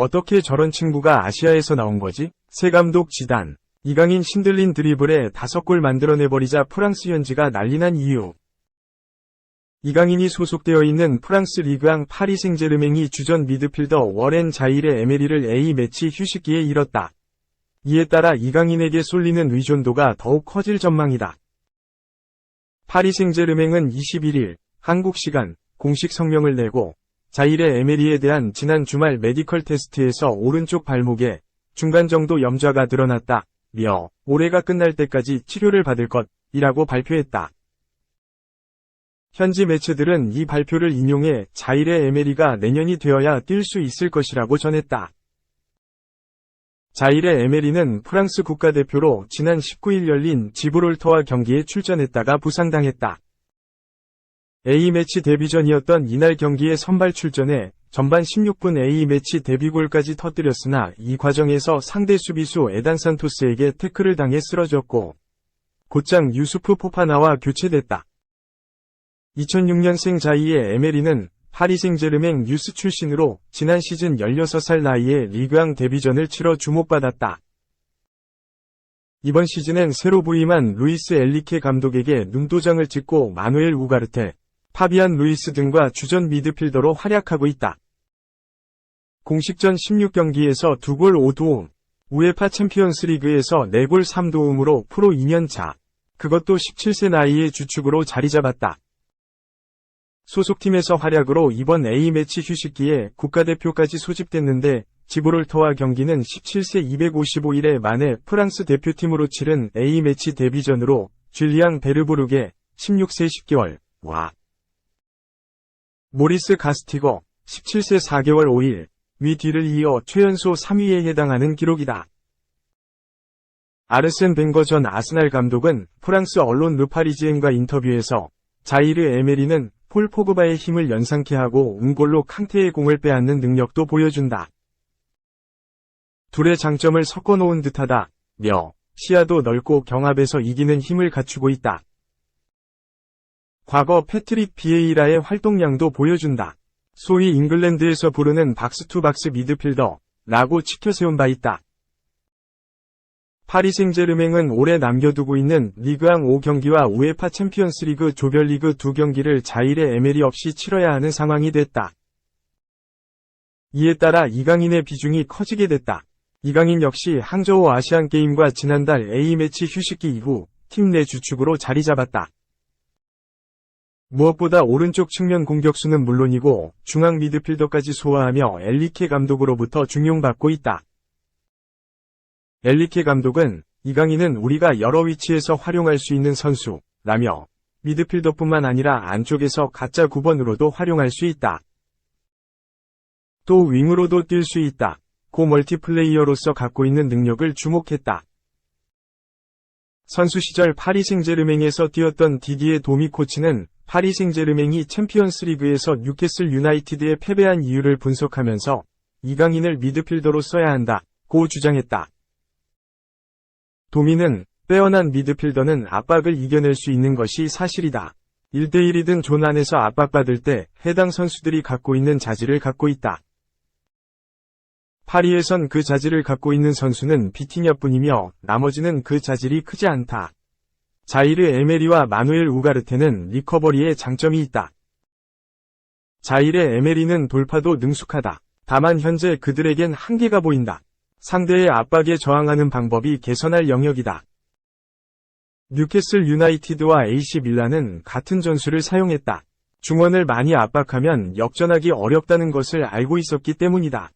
어떻게 저런 친구가 아시아에서 나온 거지? 새 감독 지단. 이강인 신들린 드리블에 다섯 골 만들어내버리자 프랑스 현지가 난리난 이유. 이강인이 소속되어 있는 프랑스 리그앙 파리 생제르맹이 주전 미드필더 워렌 자일의 에메리를 A매치 휴식기에 잃었다. 이에 따라 이강인에게 쏠리는 의존도가 더욱 커질 전망이다. 파리 생제르맹은 21일 한국 시간 공식 성명을 내고 자일의 에메리에 대한 지난 주말 메디컬 테스트에서 오른쪽 발목에 중간 정도 염좌가 드러났다. 며 올해가 끝날 때까지 치료를 받을 것이라고 발표했다. 현지 매체들은 이 발표를 인용해 자일의 에메리가 내년이 되어야 뛸 수 있을 것이라고 전했다. 자일의 에메리는 프랑스 국가대표로 지난 19일 열린 지브롤터와 경기에 출전했다가 부상당했다. A매치 데뷔전이었던 이날 경기에 선발 출전해 전반 16분 A매치 데뷔골까지 터뜨렸으나 이 과정에서 상대 수비수 에단 산토스에게 태클을 당해 쓰러졌고 곧장 유수프 포파나와 교체됐다. 2006년생 자이의 에메리는 파리 생제르맹 유스 출신으로 지난 시즌 16살 나이에 리그앙 데뷔전을 치러 주목받았다. 이번 시즌엔 새로 부임한 루이스 엘리케 감독에게 눈도장을 찍고 마누엘 우가르테, 파비안 루이스 등과 주전 미드필더로 활약하고 있다. 공식전 16경기에서 2골 5도움, 우에파 챔피언스 리그에서 4골 3도움으로 프로 2년차, 그것도 17세 나이에 주축으로 자리 잡았다. 소속팀에서 활약으로 이번 A매치 휴식기에 국가대표까지 소집됐는데 지브롤 터와 경기는 17세 255일에 만에 프랑스 대표팀으로 치른 A매치 데뷔전으로 줄리앙 베르부르게 16세 10개월, 와. 모리스 가스티거 17세 4개월 5일 위 뒤를 이어 최연소 3위에 해당하는 기록이다. 아르센 벵거 전 아스날 감독은 프랑스 언론 르파리지엔과 인터뷰에서 자이르 에메리는 폴 포그바의 힘을 연상케 하고 운골로 캉테의 공을 빼앗는 능력도 보여준다. 둘의 장점을 섞어놓은 듯하다. 며 시야도 넓고 경합에서 이기는 힘을 갖추고 있다. 과거 패트릭 비에이라의 활동량도 보여준다. 소위 잉글랜드에서 부르는 박스투박스 미드필더라고 치켜세운 바 있다. 파리 생제르맹은 올해 남겨두고 있는 리그앙 5경기와 우에파 챔피언스리그 조별리그 2경기를 자일의 에메리 없이 치러야 하는 상황이 됐다. 이에 따라 이강인의 비중이 커지게 됐다. 이강인 역시 항저우 아시안게임과 지난달 A매치 휴식기 이후 팀 내 주축으로 자리 잡았다. 무엇보다 오른쪽 측면 공격수는 물론이고 중앙 미드필더까지 소화하며 엘리케 감독으로부터 중용받고 있다. 엘리케 감독은 이강인은 우리가 여러 위치에서 활용할 수 있는 선수라며 미드필더뿐만 아니라 안쪽에서 가짜 9번으로도 활용할 수 있다. 또 윙으로도 뛸 수 있다. 고 멀티플레이어로서 갖고 있는 능력을 주목했다. 선수 시절 파리 생제르맹에서 뛰었던 디디에 도미 코치는 파리 생제르맹이 챔피언스 리그에서 뉴캐슬 유나이티드에 패배한 이유를 분석하면서 이강인을 미드필더로 써야 한다. 고 주장했다. 도미는 빼어난 미드필더는 압박을 이겨낼 수 있는 것이 사실이다. 1대1이든 존 안에서 압박받을 때 해당 선수들이 갖고 있는 자질을 갖고 있다. 파리에선 그 자질을 갖고 있는 선수는 비티냐뿐이며 나머지는 그 자질이 크지 않다. 자이르 에메리와 마누엘 우가르테는 리커버리에 장점이 있다. 자이르 에메리는 돌파도 능숙하다. 다만 현재 그들에겐 한계가 보인다. 상대의 압박에 저항하는 방법이 개선할 영역이다. 뉴캐슬 유나이티드와 AC 밀라는 같은 전술을 사용했다. 중원을 많이 압박하면 역전하기 어렵다는 것을 알고 있었기 때문이다.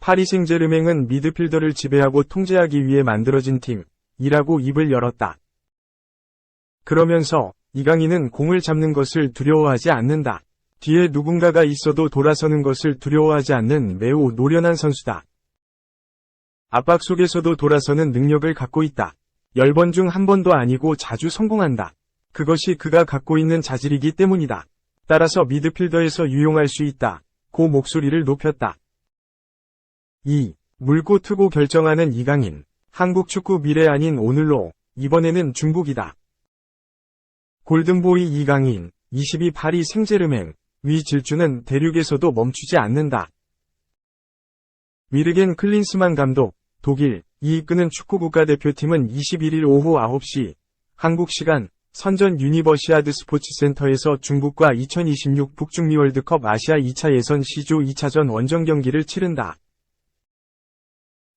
파리 생제르맹은 미드필더를 지배하고 통제하기 위해 만들어진 팀이라고 입을 열었다. 그러면서 이강인은 공을 잡는 것을 두려워하지 않는다. 뒤에 누군가가 있어도 돌아서는 것을 두려워하지 않는 매우 노련한 선수다. 압박 속에서도 돌아서는 능력을 갖고 있다. 10번 중 한 번도 아니고 자주 성공한다. 그것이 그가 갖고 있는 자질이기 때문이다. 따라서 미드필더에서 유용할 수 있다. 고 목소리를 높였다. 2. 물고 트고 결정하는 이강인. 한국 축구 미래 아닌 오늘로, 이번에는 중국이다. 골든보이 이강인, 22 파리 생제르맹, 위 질주는 대륙에서도 멈추지 않는다. 위르겐 클린스만 감독, 독일, 이 이끄는 축구 국가대표팀은 21일 오후 9시, 한국 시간, 선전 유니버시아드 스포츠센터에서 중국과 2026 북중미 월드컵 아시아 2차 예선 시조 2차전 원정 경기를 치른다.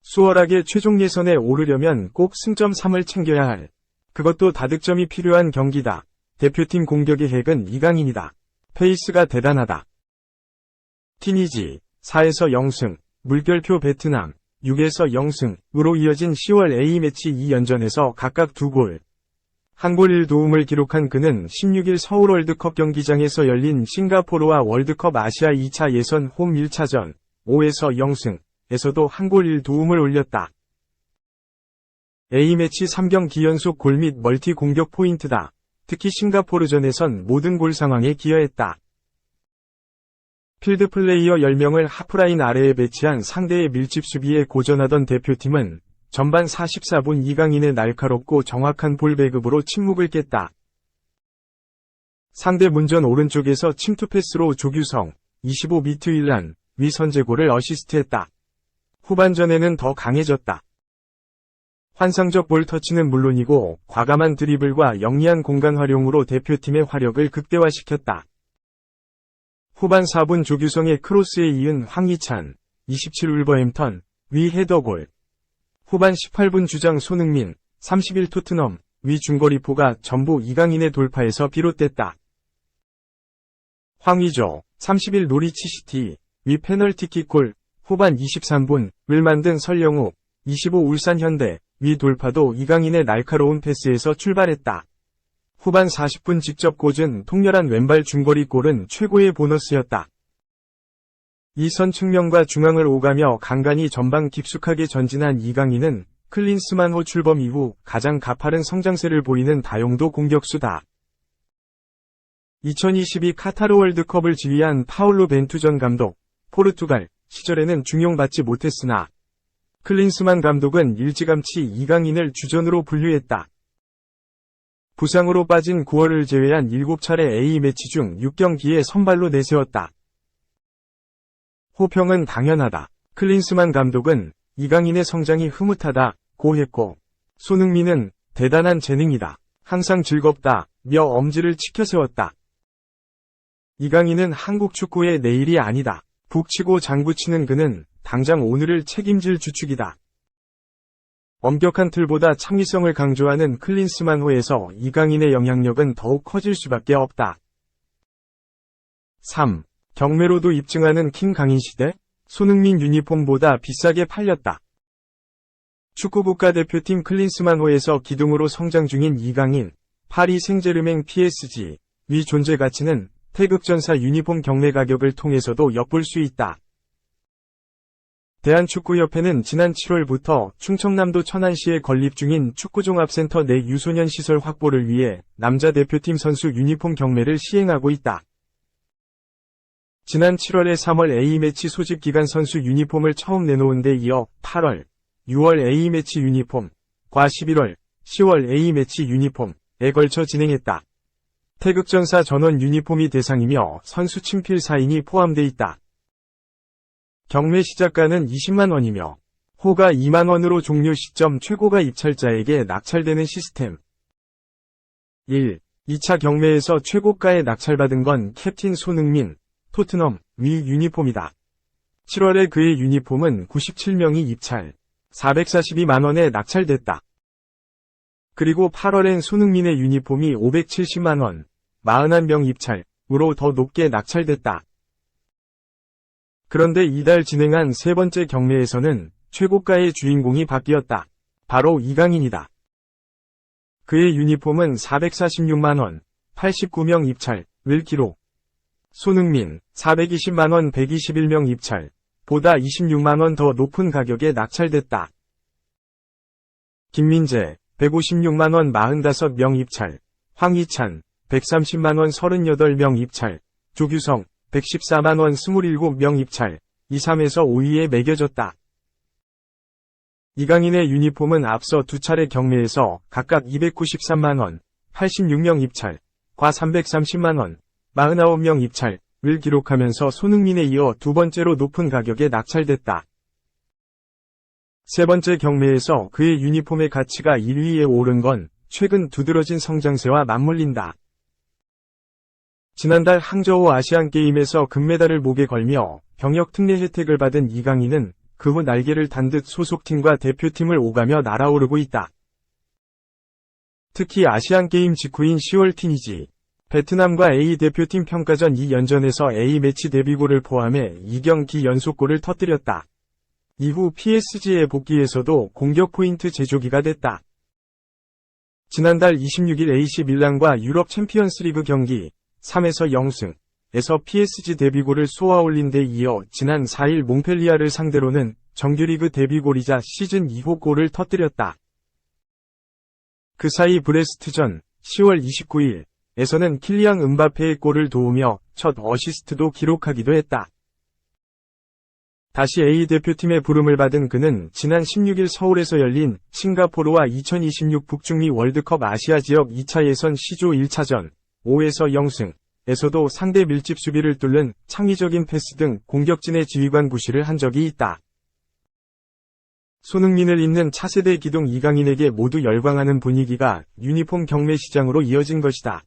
수월하게 최종 예선에 오르려면 꼭 승점 3을 챙겨야 할. 그것도 다득점이 필요한 경기다. 대표팀 공격의 핵은 이강인이다. 페이스가 대단하다. 티니지, 4에서 0승, 물결표 베트남, 6에서 0승으로 이어진 10월 A매치 2연전에서 각각 2골, 한 골 1도움을 기록한 그는 16일 서울 월드컵 경기장에서 열린 싱가포르와 월드컵 아시아 2차 예선 홈 1차전 5에서 0승에서도 한 골 1도움을 올렸다. A매치 3경기 연속 골 및 멀티 공격 포인트다. 특히 싱가포르전에선 모든 골 상황에 기여했다. 필드 플레이어 10명을 하프라인 아래에 배치한 상대의 밀집 수비에 고전하던 대표팀은 전반 44분 이강인의 날카롭고 정확한 볼 배급으로 침묵을 깼다. 상대 문전 오른쪽에서 침투 패스로 조규성, 25미트 1란, 위 선제골을 어시스트했다. 후반전에는 더 강해졌다. 환상적 볼 터치는 물론이고 과감한 드리블과 영리한 공간 활용으로 대표팀의 화력을 극대화시켰다. 후반 4분 조규성의 크로스에 이은 황희찬, 27 울버햄턴, 위 헤더골. 후반 18분 주장 손흥민, 31 토트넘, 위 중거리포가 전부 이강인의 돌파에서 비롯됐다. 황희조, 31 노리치 시티, 위 페널티킥 골, 후반 23분, 을 만든 설영우, 25 울산 현대, 위 돌파도 이강인의 날카로운 패스에서 출발했다. 후반 40분 직접 꽂은 통렬한 왼발 중거리 골은 최고의 보너스였다. 이선 측면과 중앙을 오가며 간간히 전방 깊숙하게 전진한 이강인은 클린스만 호 출범 이후 가장 가파른 성장세를 보이는 다용도 공격수다. 2022 카타르 월드컵을 지휘한 파울로 벤투전 감독, 포르투갈 시절에는 중용받지 못했으나 클린스만 감독은 일찌감치 이강인을 주전으로 분류했다. 부상으로 빠진 9월을 제외한 7차례 A매치 중 6경기에 선발로 내세웠다. 호평은 당연하다. 클린스만 감독은 이강인의 성장이 흐뭇하다, 고했고, 손흥민은 대단한 재능이다. 항상 즐겁다, 며 엄지를 치켜세웠다. 이강인은 한국 축구의 내일이 아니다. 북치고 장구치는 그는 당장 오늘을 책임질 주축이다. 엄격한 틀보다 창의성을 강조하는 클린스만호에서 이강인의 영향력은 더욱 커질 수밖에 없다. 3. 경매로도 입증하는 킹 강인 시대? 손흥민 유니폼보다 비싸게 팔렸다. 축구 국가대표팀 클린스만호에서 기둥으로 성장 중인 이강인, 파리 생제르맹 PSG, 위 존재 가치는 태극전사 유니폼 경매 가격을 통해서도 엿볼 수 있다. 대한축구협회는 지난 7월부터 충청남도 천안시에 건립 중인 축구종합센터 내 유소년 시설 확보를 위해 남자 대표팀 선수 유니폼 경매를 시행하고 있다. 지난 7월에 3월 A매치 소집 기간 선수 유니폼을 처음 내놓은 데 이어 8월, 6월 A매치 유니폼, 과 11월, 10월 A매치 유니폼에 걸쳐 진행했다. 태극전사 전원 유니폼이 대상이며 선수 친필 사인이 포함돼 있다. 경매 시작가는 20만 원이며 호가 2만 원으로 종료 시점 최고가 입찰자에게 낙찰되는 시스템. 1. 2차 경매에서 최고가에 낙찰받은 건 캡틴 손흥민, 토트넘, 위 유니폼이다. 7월에 그의 유니폼은 97명이 입찰, 442만원에 낙찰됐다. 그리고 8월엔 손흥민의 유니폼이 570만원, 41명 입찰 으로 더 높게 낙찰됐다. 그런데 이달 진행한 세 번째 경매에서는 최고가의 주인공이 바뀌었다. 바로 이강인이다. 그의 유니폼은 446만원, 89명 입찰을 기록. 손흥민, 420만원 121명 입찰, 보다 26만원 더 높은 가격에 낙찰됐다. 김민재, 156만원 45명 입찰, 황희찬, 130만원 38명 입찰, 조규성, 114만원 27명 입찰, 2, 3에서 5위에 매겨졌다. 이강인의 유니폼은 앞서 두 차례 경매에서 각각 293만원, 86명 입찰, 과 330만원, 49명 입찰 을 기록하면서 손흥민에 이어 두 번째로 높은 가격에 낙찰됐다. 세 번째 경매에서 그의 유니폼의 가치가 1위에 오른 건 최근 두드러진 성장세와 맞물린다. 지난달 항저우 아시안게임에서 금메달을 목에 걸며 병역 특례 혜택을 받은 이강인은 그 후 날개를 단 듯 소속팀과 대표팀을 오가며 날아오르고 있다. 특히 아시안게임 직후인 10월 티니지, 베트남과 A 대표팀 평가전 2연전에서 A 매치 데뷔골을 포함해 2경기 연속골을 터뜨렸다. 이후 PSG에 복귀해서도 공격 포인트 제조기가 됐다. 지난달 26일 AC 밀란과 유럽 챔피언스리그 경기 3에서 0승에서 PSG 데뷔골을 쏘아올린 데 이어 지난 4일 몽펠리아를 상대로는 정규리그 데뷔골이자 시즌 2호 골을 터뜨렸다. 그 사이 브레스트전 10월 29일 에서는 킬리앙 은바페의 골을 도우며 첫 어시스트도 기록하기도 했다. 다시 A 대표팀의 부름을 받은 그는 지난 16일 서울에서 열린 싱가포르와 2026 북중미 월드컵 아시아 지역 2차 예선 시조 1차전 5에서 0승 에서도 상대 밀집 수비를 뚫는 창의적인 패스 등 공격진의 지휘관 구실을 한 적이 있다. 손흥민을 잇는 차세대 기동 이강인에게 모두 열광하는 분위기가 유니폼 경매 시장으로 이어진 것이다.